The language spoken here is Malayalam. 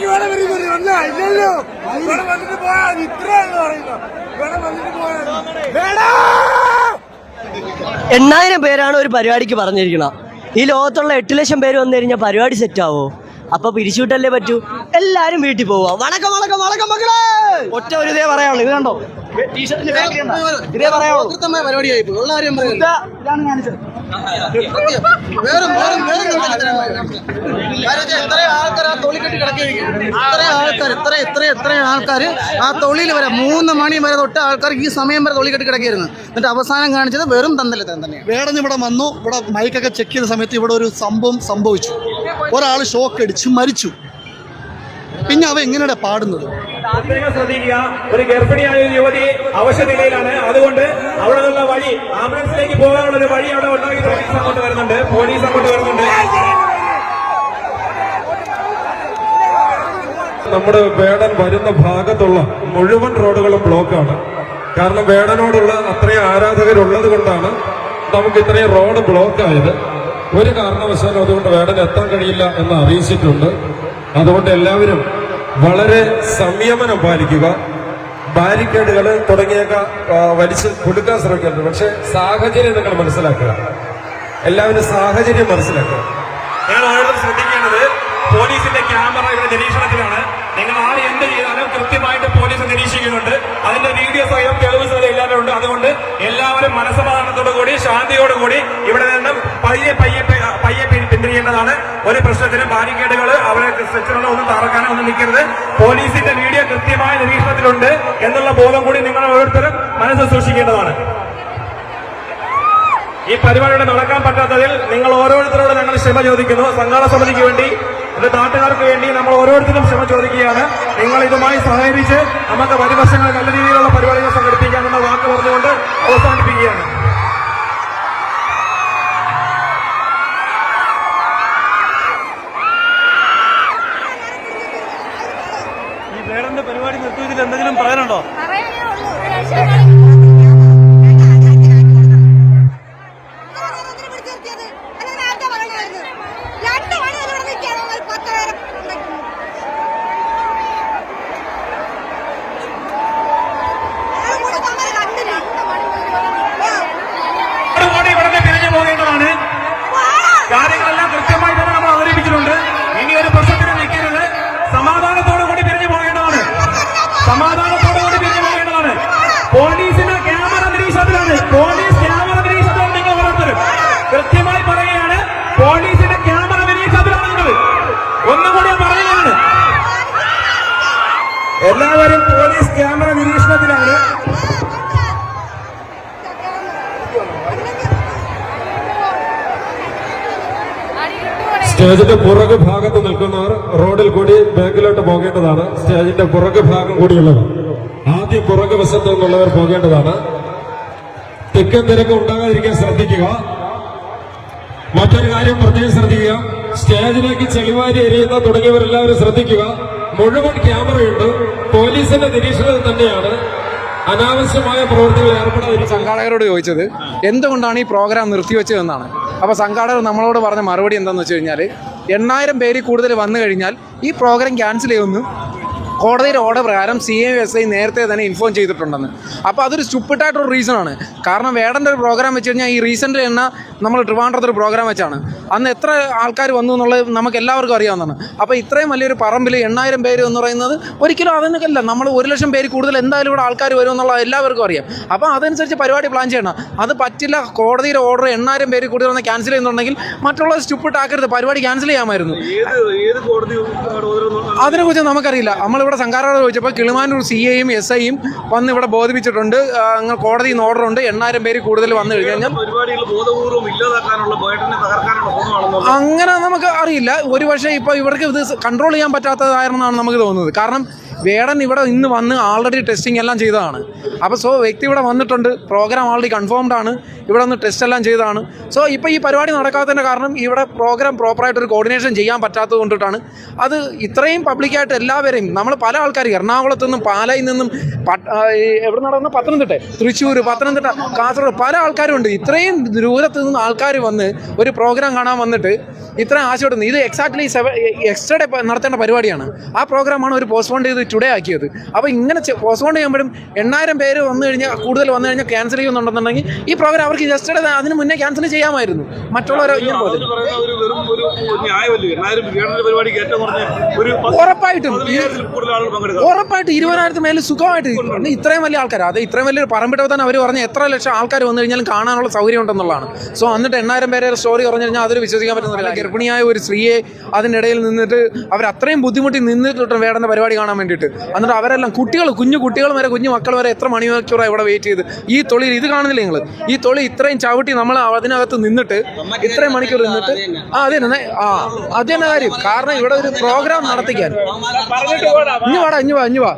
പരിപാടിക്ക് വേണം വരും വരും അല്ല ഇല്ലല്ലോ. ഇവിടെ വന്നിട്ട് പോയാ എന്ന് പറയുന്നത്. ഇവിടെ വന്നിട്ട് പോയാ വേടാ! എണ്ണായിരം പേരാണ് ഒരു പരിപാടിക്ക് പറഞ്ഞിരിക്കണം. ഈ ലോകത്തുള്ള എട്ട് ലക്ഷം പേര് വന്നു കഴിഞ്ഞാൽ പരിപാടി സെറ്റ് ആവോ? അപ്പൊ പിരിച്ചുവിട്ടല്ലേ പറ്റൂ? എല്ലാരും വീട്ടിൽ പോവാ വണക്കം വണക്കം വണക്കം മക്കളെ! ഒറ്റ ഒരു ഇതേ പറയാനുള്ളൂ ഇത് കണ്ടോ? ഇതേ പറയാനുള്ളൂ പരിപാടിയായി ഇതാണ് കാണിച്ചത്. ആൾക്കാർ ആ തൊളി കെട്ടി കിടക്കുകയാണ് ഇത്രയും ആൾക്കാർ ഇത്ര ഇത്ര ഇത്രയും ആൾക്കാർ ആ തൊളിയിൽ വരെ മൂന്ന് മണി വരെ തൊട്ട് ആൾക്കാർ ഈ സമയം വരെ തൊളിക്കെട്ടി കിടക്കിയിരുന്നു കിടക്കുകയായിരുന്നു. എന്നിട്ട് അവസാനം കാണിച്ചത് വെറും തന്നല്ലേ തന്നെയാണ് വേറെ ഇവിടെ വന്നു. ഇവിടെ മൈക്കൊക്കെ ചെക്ക് ചെയ്ത സമയത്ത് ഇവിടെ ഒരു സംഭവം സംഭവിച്ചു. ഒരാൾ ഷോക്ക് അടിച്ച് മരിച്ചു. പിന്നെ അവ എങ്ങനെയാണ് പാടുന്നത്? ശ്രദ്ധിക്കുക. ഒരു ഗർഭിണിയായ ഒരു യുവതി അവശ്യ നിലയിലാണ്. അതുകൊണ്ട് അവിടെ നിന്നുള്ള വഴി ആംബുലൻസിലേക്ക് പോകാനുള്ള ഒരു വഴി അവിടെ ഉണ്ടാക്കി പോലീസ് അങ്ങോട്ട് വരുന്നുണ്ട്. പോലീസ് അങ്ങോട്ട് വരുന്നുണ്ട്. നമ്മുടെ വേടൻ വരുന്ന ഭാഗത്തുള്ള മുഴുവൻ റോഡുകളും ബ്ലോക്കാണ് കാരണം വേടനോടുള്ള അത്രയും ആരാധകരുള്ളത് കൊണ്ടാണ് നമുക്ക് ഇത്രയും റോഡ് ബ്ലോക്ക് ആയത്. ഒരു കാരണവശാലും അതുകൊണ്ട് വേടന് എത്താൻ കഴിയില്ല എന്ന് അറിയിച്ചിട്ടുണ്ട്. അതുകൊണ്ട് എല്ലാവരും വളരെ സംയമനം പാലിക്കുക. ബാരിക്കേഡുകൾ തുടങ്ങിയൊക്കെ വലിച്ച് കൊടുക്കാൻ ശ്രമിക്കുന്നുണ്ട് പക്ഷെ സാഹചര്യം നിങ്ങൾ മനസ്സിലാക്കുക. എല്ലാവരും സാഹചര്യം മനസ്സിലാക്കുക. നിങ്ങൾ ഓരോരുത്തരും ശ്രദ്ധിക്കേണ്ടത് പോലീസിന്റെ ക്യാമറ ഇവിടെ നിരീക്ഷണത്തിലാണ്. നിങ്ങൾ ആര് എന്ത് ചെയ്താലും കൃത്യമായിട്ട് പോലീസ് നിരീക്ഷിക്കുന്നുണ്ട്. അതിന്റെ വീഡിയോ സ്വയം തെളിവ് എല്ലാവരും ഉണ്ട്. അതുകൊണ്ട് എല്ലാവരും മനസ്സമാധാനത്തോടു കൂടി ഇവിടെ നിന്നും പയ്യെ പയ്യെ പയ്യെ പിന്തിരിയേണ്ടതാണ്. ഒരു പ്രശ്നത്തിനും ബാരിക്കേഡുകൾ അവരെ സ്ട്രെച്ചറുകളോ ഒന്നും തറക്കാനോ ഒന്നും നിൽക്കരുത്. പോലീസിന്റെ വീഡിയോ കൃത്യമായ നിരീക്ഷണത്തിലുണ്ട് എന്നുള്ള ബോധം കൂടി നിങ്ങൾ ഓരോരുത്തരും മനസ്സ് സൂക്ഷിക്കേണ്ടതാണ്. ഈ പരിപാടിയുടെ നടക്കാൻ പറ്റാത്തതിൽ നിങ്ങൾ ഓരോരുത്തരോട് ഞങ്ങൾ ക്ഷമ ചോദിക്കുന്നു. സംഘാട സമിതിക്ക് വേണ്ടി ഇത് നാട്ടുകാർക്ക് വേണ്ടി നമ്മൾ ഓരോരുത്തരും ക്ഷമ ചോദിക്കുകയാണ്. നിങ്ങൾ ഇതുമായി സഹകരിച്ച് നമുക്ക് വരുവർഷങ്ങൾ നല്ല രീതിയിലുള്ള പരിപാടികൾ സംഘടിപ്പിക്കാമെന്ന സ്റ്റേജിന്റെ പുറകു ഭാഗത്ത് നിൽക്കുന്നവർ റോഡിൽ കൂടി ബാക്കിലോട്ട് പോകേണ്ടതാണ്. സ്റ്റേജിന്റെ പുറകു ഭാഗം കൂടിയുള്ളത്. ആദ്യം പുറകു വശത്ത് നിന്നുള്ളവർ പോകേണ്ടതാണ്. തിക്കും തിരക്കും ഉണ്ടാകാതിരിക്കാൻ ശ്രദ്ധിക്കുക. മറ്റൊരു കാര്യം പ്രത്യേകം ശ്രദ്ധിക്കുക. സ്റ്റേജിലേക്ക് ചെളിവാരി എരിയുന്ന തുടങ്ങിയവരെല്ലാവരും ശ്രദ്ധിക്കുക. മുഴുവൻ ക്യാമറയുണ്ട്. പോലീസിന്റെ നിരീക്ഷണത്തിൽ തന്നെയാണ് അനാവശ്യമായ പ്രവർത്തികൾ ഏർപ്പെടാതിരിക്കാൻ സംഘാടകരോട് ചോദിച്ചത് എന്തുകൊണ്ടാണ് ഈ പ്രോഗ്രാം നിർത്തിവെച്ചതെന്നാണ്? അപ്പോൾ സംഘാടകർ നമ്മളോട് പറഞ്ഞ മറുപടി എന്താണെന്ന് വെച്ച് കഴിഞ്ഞാൽ എണ്ണായിരം പേര് കൂടുതൽ വന്നു കഴിഞ്ഞാൽ ഈ പ്രോഗ്രാം ക്യാൻസൽ ചെയ്യുമെന്ന് കോടതിയുടെ ഓർഡർ പ്രകാരം സി എം എസ് ഐ നേരത്തെ തന്നെ ഇൻഫോം ചെയ്തിട്ടുണ്ടെന്ന്. അപ്പോൾ അതൊരു സ്റ്റുപ്പിട്ടായിട്ടൊരു റീസണാണ് കാരണം വേടന്റെ ഒരു പ്രോഗ്രാം വെച്ച് കഴിഞ്ഞാൽ ഈ റീസെന്റ് എണ്ണ നമ്മൾ ട്രിവാൻഡ്രത്ത് ഒരു പ്രോഗ്രാം വെച്ചാണ്. അന്ന് എത്ര ആൾക്കാർ വന്നു എന്നുള്ളത് നമുക്ക് എല്ലാവർക്കും അറിയാവുന്നതാണ്. അപ്പോൾ ഇത്രയും വലിയൊരു പറമ്പിൽ എണ്ണായിരം പേര് എന്ന് പറയുന്നത് ഒരിക്കലും അതിനൊക്കെയല്ല നമ്മൾ ഒരു ലക്ഷം പേര് കൂടുതൽ എന്തായാലും ഇവിടെ ആൾക്കാർ വരും എന്നുള്ള എല്ലാവർക്കും അറിയാം. അപ്പോൾ അതനുസരിച്ച് പരിപാടി പ്ലാൻ ചെയ്യണം. അത് പറ്റില്ല കോടതിയുടെ ഓർഡർ എണ്ണായിരം പേര് കൂടുതൽ വന്ന് ക്യാൻസൽ ചെയ്യുന്നുണ്ടെങ്കിൽ മറ്റുള്ള സ്റ്റുപ്പിട്ടാക്കരുത് പരിപാടി ക്യാൻസൽ ചെയ്യാമായിരുന്നു. അതിനെക്കുറിച്ച് നമുക്കറിയില്ല. നമ്മളിവിടെ സംഘാടകരോട് ചോദിച്ചപ്പോൾ കിളിമാനൂർ സി എയും എസ് ഐയും വന്ന് ഇവിടെ ബോധിപ്പിച്ചിട്ടുണ്ട്. അങ്ങ് കോടതിയിൽ നിന്ന് ഓർഡർ ഉണ്ട്. എണ്ണായിരം പേര് കൂടുതൽ വന്നു കഴിഞ്ഞു കഴിഞ്ഞാൽ അങ്ങനെ നമുക്ക് അറിയില്ല. ഒരു പക്ഷേ ഇപ്പോൾ ഇവർക്ക് ഇത് കൺട്രോൾ ചെയ്യാൻ പറ്റാത്തതായിരുന്നാണ് നമുക്ക് തോന്നുന്നത്. കാരണം വേടൻ ഇവിടെ ഇന്ന് വന്ന് ആൾറെഡി ടെസ്റ്റിംഗ് എല്ലാം ചെയ്തതാണ്. അപ്പോൾ സോ വ്യക്തി ഇവിടെ വന്നിട്ടുണ്ട്. പ്രോഗ്രാം ആൾറെഡി കൺഫേംഡ് ആണ്. ഇവിടെ ഒന്ന് ടെസ്റ്റ് എല്ലാം ചെയ്തതാണ്. സോ ഇപ്പോൾ ഈ പരിപാടി നടക്കാത്തതിന്റെ കാരണം ഇവിടെ പ്രോഗ്രാം പ്രോപ്പറായിട്ട് ഒരു കോർഡിനേഷൻ ചെയ്യാൻ പറ്റാത്തത് കൊണ്ടിട്ടാണ്. അത് ഇത്രയും പബ്ലിക്കായിട്ട് എല്ലാവരെയും നമ്മൾ പല ആൾക്കാർ എറണാകുളത്തു നിന്നും പാലയിൽ നിന്നും എവിടെ നടന്ന? പത്തനംതിട്ട തൃശ്ശൂർ പത്തനംതിട്ട കാസർഗോഡ് പല ആൾക്കാരും ഉണ്ട് ഇത്രയും ദൂരത്തു നിന്ന് ആൾക്കാർ വന്ന് ഒരു പ്രോഗ്രാം കാണാൻ വന്നിട്ട് ഇത്രയും ആശയപ്പെടുന്നു. ഇത് എക്സാക്ട്ലി സെവൻ എക്സ്ട്രാ ഡേ നടത്തേണ്ട പരിപാടിയാണ്. ആ പ്രോഗ്രാമാണ് ഒരു പോസ്റ്റ്പോൺ ചെയ്ത് ടുഡേ ആക്കിയത്. അപ്പോൾ ഇങ്ങനെ പോസ്റ്റ്പോൺ ചെയ്യുമ്പോഴും എണ്ണായിരം പേര് വന്നു കഴിഞ്ഞാൽ കൂടുതൽ വന്നു കഴിഞ്ഞാൽ ക്യാൻസൽ ചെയ്യുന്നുണ്ടെന്നുണ്ടെങ്കിൽ ഈ പ്രോഗ്രാം അവർക്ക് ജസ്റ്റ് അതിന് മുന്നേ ക്യാൻസൽ ചെയ്യാമായിരുന്നു. മറ്റുള്ളവരെ ഇങ്ങനെ പോലെ ഉറപ്പായിട്ടും. ഉറപ്പായിട്ട് ഇരുപതിനായിരത്തി മേലെ സുഖമായിട്ട് ഇത്രയും വലിയ ആൾക്കാർ അത് ഇത്രയും വലിയൊരു പറമ്പിട്ട് തന്നെ അവർ പറഞ്ഞ എത്ര ലക്ഷം ആൾക്കാർ വന്നു കഴിഞ്ഞാലും കാണാനുള്ള സൗകര്യം ഉണ്ടെന്നുള്ളതാണ്. സോ എന്നിട്ട് എണ്ണായിരം പേരെ സ്റ്റോറി പറഞ്ഞു കഴിഞ്ഞാൽ അതൊരു വിശ്വസിക്കാൻ പറ്റുന്നില്ല ഗർഭിണിയായ ഒരു സ്ത്രീയെ അതിനിടയിൽ നിന്നിട്ട് അവർ അത്രയും ബുദ്ധിമുട്ടി നിന്നിട്ട് വേണ്ട പരിപാടി കാണാൻ വേണ്ടിയിട്ട്. എന്നിട്ട് അവരെല്ലാം കുട്ടികൾ കുഞ്ഞു കുട്ടികൾ വരെ കുഞ്ഞു മക്കൾ വരെ എത്ര മണിക്കൂറാണ് ഇവിടെ വെയിറ്റ് ചെയ്ത്. ഈ തൊഴിൽ ഇത് കാണുന്നില്ല നിങ്ങൾ ഈ തൊളി ഇത്രയും ചവിട്ടി നമ്മൾ അതിനകത്ത് നിന്നിട്ട് ഇത്രയും മണിക്കൂർ നിന്നിട്ട് ആ അത് തന്നെ ആ അത് തന്നെ കാര്യം. കാരണം ഇവിടെ ഒരു പ്രോഗ്രാം നടത്തിക്കാൻ. ഇഞ്ഞു വാടാ ഇഞ്ഞു വാ ഇഞ്ഞു വാ.